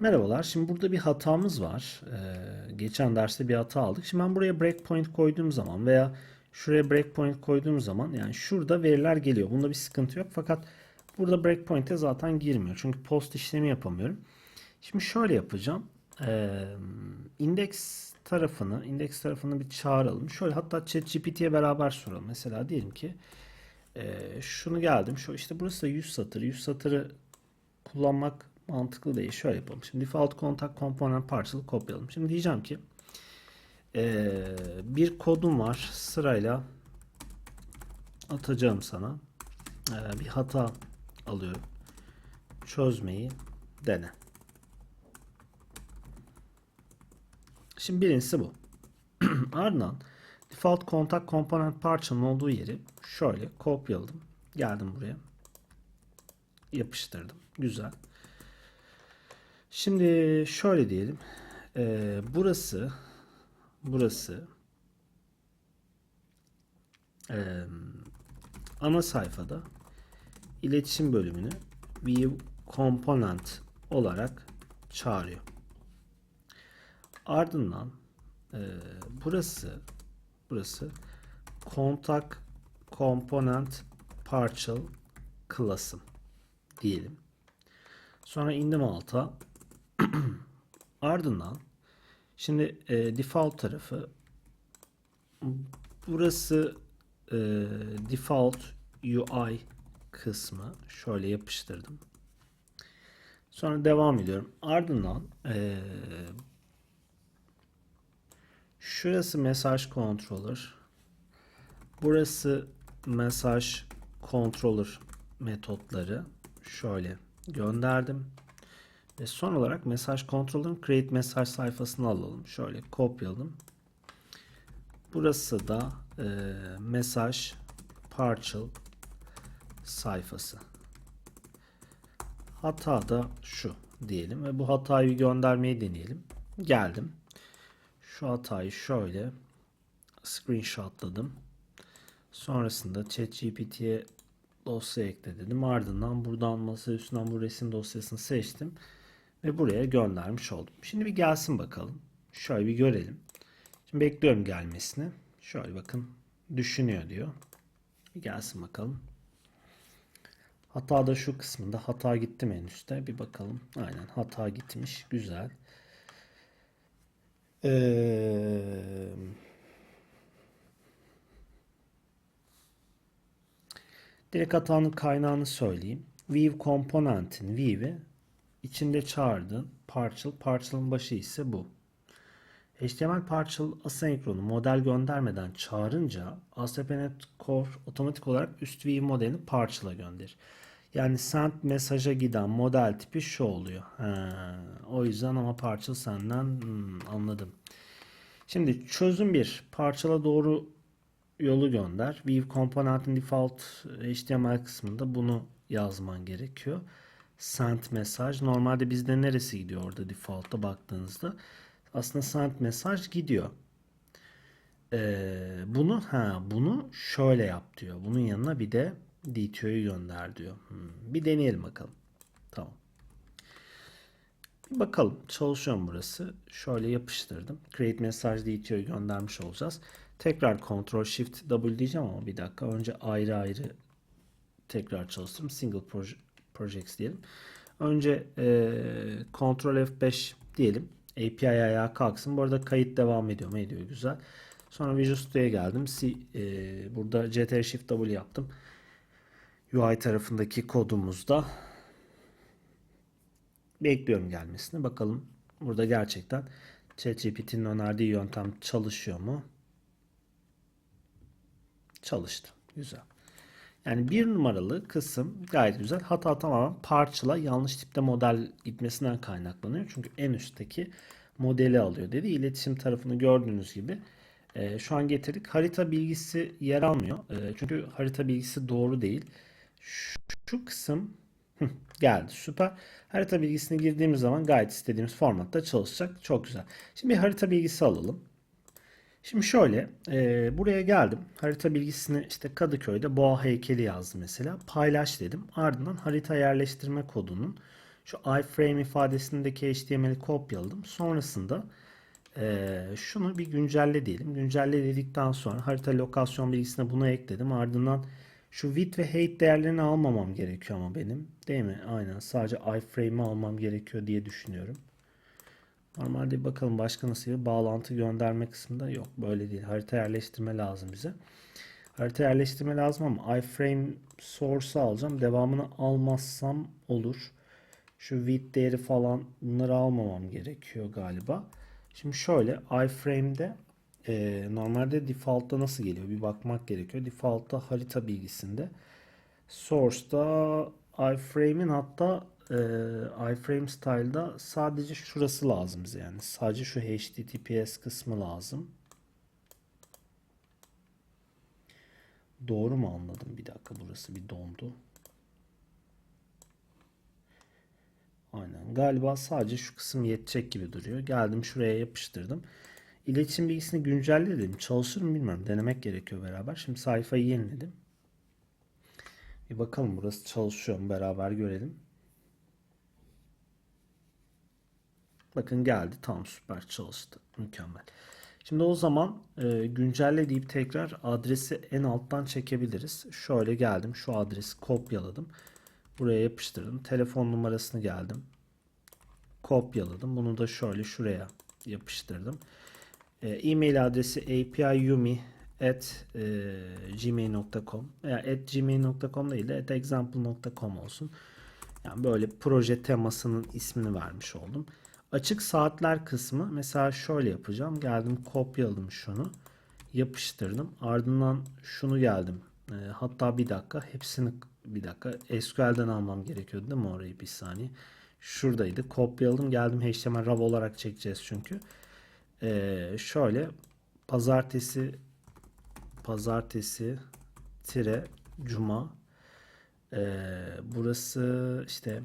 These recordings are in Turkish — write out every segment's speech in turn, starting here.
Merhabalar. Şimdi burada bir hatamız var. Ee, geçen derste bir hata aldık. Şimdi ben buraya breakpoint koyduğum zaman veya şuraya breakpoint koyduğum zaman yani şurada veriler geliyor. Bunda bir sıkıntı yok. Fakat burada breakpoint'e zaten girmiyor. Çünkü post işlemi yapamıyorum. Şimdi şöyle yapacağım. Ee, index tarafını, index tarafını bir çağıralım. Şöyle hatta ChatGPT'ye beraber soralım. Mesela diyelim ki e, şunu geldim. Şu işte burası da 100 satır. 100 satırı kullanmak mantıklı değil. Şöyle yapalım. Şimdi default contact component parçalı kopyalayalım. Şimdi diyeceğim ki eee, bir kodum var. Sırayla atacağım sana. Eee, bir hata alıyorum. Çözmeyi dene. Şimdi birincisi bu. Ardından default contact component parçanın olduğu yeri şöyle kopyaladım. Geldim buraya. Yapıştırdım. Güzel. Şimdi şöyle diyelim. Ee, burası burası ee, ana sayfada iletişim bölümünü view component olarak çağırıyor. Ardından ee, burası burası contact component partial class'ım diyelim. Sonra indim alta. Ardından şimdi e, default tarafı burası e, default UI kısmı şöyle yapıştırdım. Sonra devam ediyorum. Ardından e, şurası mesaj controller. Burası mesaj controller metotları şöyle gönderdim. Ve son olarak mesaj controller'ın create mesaj sayfasını alalım. Şöyle kopyaladım. Burası da e, mesaj partial sayfası. Hata da şu diyelim ve bu hatayı göndermeyi deneyelim. Geldim. Şu hatayı şöyle screenshotladım. Sonrasında ChatGPT'ye dosya ekle dedim. Ardından buradan masa üstünden bu resim dosyasını seçtim. Ve buraya göndermiş oldum. Şimdi bir gelsin bakalım. Şöyle bir görelim. Şimdi bekliyorum gelmesini. Şöyle bakın düşünüyor diyor. Bir gelsin bakalım. Hata da şu kısmında. Hata gitti mi en üstte? Bir bakalım. Aynen hata gitmiş. Güzel. Ee, direkt hatanın kaynağını söyleyeyim. View komponentin view'i içinde çağırdığın partial, partial'ın başı ise bu. HTML partial asenkronu model göndermeden çağırınca ASP.NET Core otomatik olarak üst view modelini partial'a gönderir. Yani send mesaja giden model tipi şu oluyor. Ha, o yüzden ama partial senden hmm, anladım. Şimdi çözüm bir parçala doğru yolu gönder. View komponentin default HTML kısmında bunu yazman gerekiyor. Send mesaj. Normalde bizde neresi gidiyor orada default'a baktığınızda? Aslında send mesaj gidiyor. Ee, bunu ha bunu şöyle yap diyor. Bunun yanına bir de DTO'yu gönder diyor. Hmm, bir deneyelim bakalım. Tamam. Bir bakalım. Çalışıyor burası? Şöyle yapıştırdım. Create message DTO'yu göndermiş olacağız. Tekrar Ctrl Shift W diyeceğim ama bir dakika. Önce ayrı ayrı tekrar çalıştırdım. Single proje, projects diyelim. Önce e, Ctrl F5 diyelim. API ayağa kalksın. Bu arada kayıt devam ediyor mu? Ediyor. Güzel. Sonra Visual Studio'ya geldim. C, e, burada Ctrl Shift W yaptım. UI tarafındaki kodumuzda bekliyorum gelmesini. Bakalım burada gerçekten ChatGPT'nin önerdiği yöntem çalışıyor mu? Çalıştı. Güzel. Yani bir numaralı kısım gayet güzel. Hata tamamen parçala yanlış tipte model gitmesinden kaynaklanıyor. Çünkü en üstteki modeli alıyor dedi. İletişim tarafını gördüğünüz gibi e, şu an getirdik. Harita bilgisi yer almıyor. E, çünkü harita bilgisi doğru değil. Şu, şu kısım geldi. Süper. Harita bilgisini girdiğimiz zaman gayet istediğimiz formatta çalışacak. Çok güzel. Şimdi bir harita bilgisi alalım. Şimdi şöyle e, buraya geldim. Harita bilgisini işte Kadıköy'de boğa heykeli yazdım mesela. Paylaş dedim. Ardından harita yerleştirme kodunun Şu iframe ifadesindeki HTML'i kopyaladım. Sonrasında eee, şunu bir güncelle diyelim. Güncelle dedikten sonra harita lokasyon bilgisine bunu ekledim. Ardından şu width ve height değerlerini almamam gerekiyor ama benim. Değil mi? Aynen. Sadece iframe'i almam gerekiyor diye düşünüyorum. Normalde bakalım başka nasıl bir bağlantı gönderme kısmında yok. Böyle değil. Harita yerleştirme lazım bize. Harita yerleştirme lazım ama iframe source'u alacağım. Devamını almazsam olur. Şu width değeri falan bunları almamam gerekiyor galiba. Şimdi şöyle iframe'de e, normalde default'ta nasıl geliyor bir bakmak gerekiyor. Default'ta harita bilgisinde. Source'da iframe'in hatta e, iframe style'da sadece şurası lazım bize yani. Sadece şu HTTPS kısmı lazım. Doğru mu anladım? Bir dakika burası bir dondu. Aynen. Galiba sadece şu kısım yetecek gibi duruyor. Geldim şuraya yapıştırdım. İletişim bilgisini güncelle dedim. Çalışır mı bilmiyorum. Denemek gerekiyor beraber. Şimdi sayfayı yeniledim. Bir bakalım burası çalışıyor mu beraber görelim. Bakın geldi. Tamam süper çalıştı. Mükemmel. Şimdi o zaman e, güncelle deyip tekrar adresi en alttan çekebiliriz. Şöyle geldim. Şu adresi kopyaladım. Buraya yapıştırdım. Telefon numarasını geldim. Kopyaladım. Bunu da şöyle şuraya yapıştırdım. E, e-mail adresi apiyumi at e, gmail.com veya at gmail.com değil de at example.com olsun. Yani böyle proje temasının ismini vermiş oldum. Açık saatler kısmı mesela şöyle yapacağım. Geldim kopyaladım şunu. Yapıştırdım. Ardından şunu geldim. E, hatta bir dakika hepsini bir dakika SQL'den almam gerekiyordu değil mi orayı bir saniye. Şuradaydı. Kopyaladım. Geldim HTML raw olarak çekeceğiz çünkü. E, şöyle pazartesi pazartesi tire cuma e, burası işte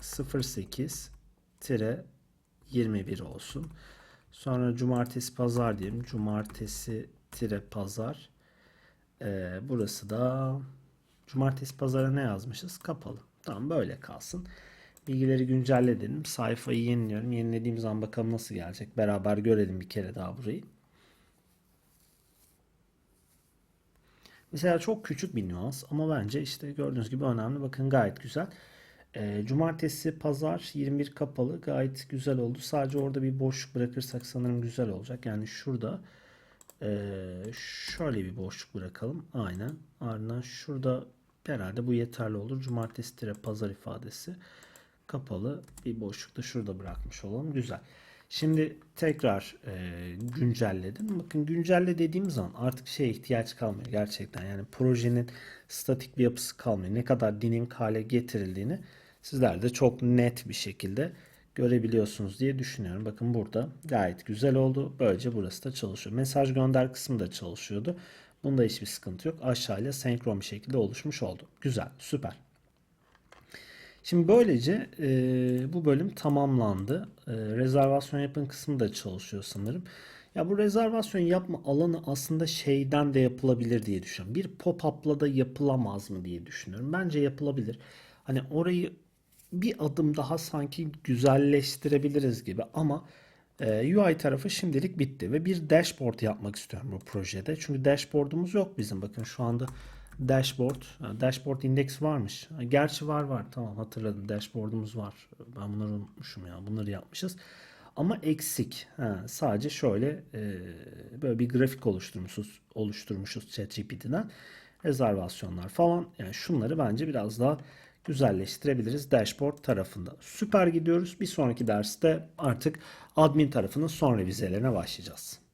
08 tire 21 olsun. Sonra cumartesi pazar diyelim. Cumartesi tire pazar. Ee, burası da cumartesi pazara ne yazmışız? Kapalı. Tamam böyle kalsın. Bilgileri güncelledim. Sayfayı yeniliyorum. Yenilediğim zaman bakalım nasıl gelecek. Beraber görelim bir kere daha burayı. Mesela çok küçük bir nüans ama bence işte gördüğünüz gibi önemli. Bakın gayet güzel. E, cumartesi, pazar 21 kapalı. Gayet güzel oldu. Sadece orada bir boşluk bırakırsak sanırım güzel olacak. Yani şurada e, şöyle bir boşluk bırakalım. Aynen. Ardından şurada herhalde bu yeterli olur. Cumartesi tire pazar ifadesi kapalı. Bir boşluk da şurada bırakmış olalım. Güzel. Şimdi tekrar e, güncelledim. Bakın güncelle dediğim zaman artık şeye ihtiyaç kalmıyor gerçekten. Yani projenin statik bir yapısı kalmıyor. Ne kadar dinamik hale getirildiğini sizler de çok net bir şekilde görebiliyorsunuz diye düşünüyorum. Bakın burada gayet güzel oldu. Böylece burası da çalışıyor. Mesaj gönder kısmı da çalışıyordu. Bunda hiçbir sıkıntı yok. Aşağıyla senkron bir şekilde oluşmuş oldu. Güzel, süper. Şimdi böylece e, bu bölüm tamamlandı. E, rezervasyon yapın kısmı da çalışıyor sanırım. Ya bu rezervasyon yapma alanı aslında şeyden de yapılabilir diye düşünüyorum. Bir pop-up'la da yapılamaz mı diye düşünüyorum. Bence yapılabilir. Hani orayı bir adım daha sanki güzelleştirebiliriz gibi ama e, UI tarafı şimdilik bitti ve bir dashboard yapmak istiyorum bu projede. Çünkü dashboard'umuz yok bizim. Bakın şu anda dashboard, dashboard index varmış. Gerçi var var. Tamam hatırladım. Dashboard'umuz var. Ben bunları unutmuşum ya. Bunları yapmışız. Ama eksik. Ha, sadece şöyle e, böyle bir grafik oluşturmuşuz oluşturmuşuz ChatGPT'den. Rezervasyonlar falan. Yani şunları bence biraz daha güzelleştirebiliriz dashboard tarafında. Süper gidiyoruz. Bir sonraki derste artık admin tarafının son revizelerine başlayacağız.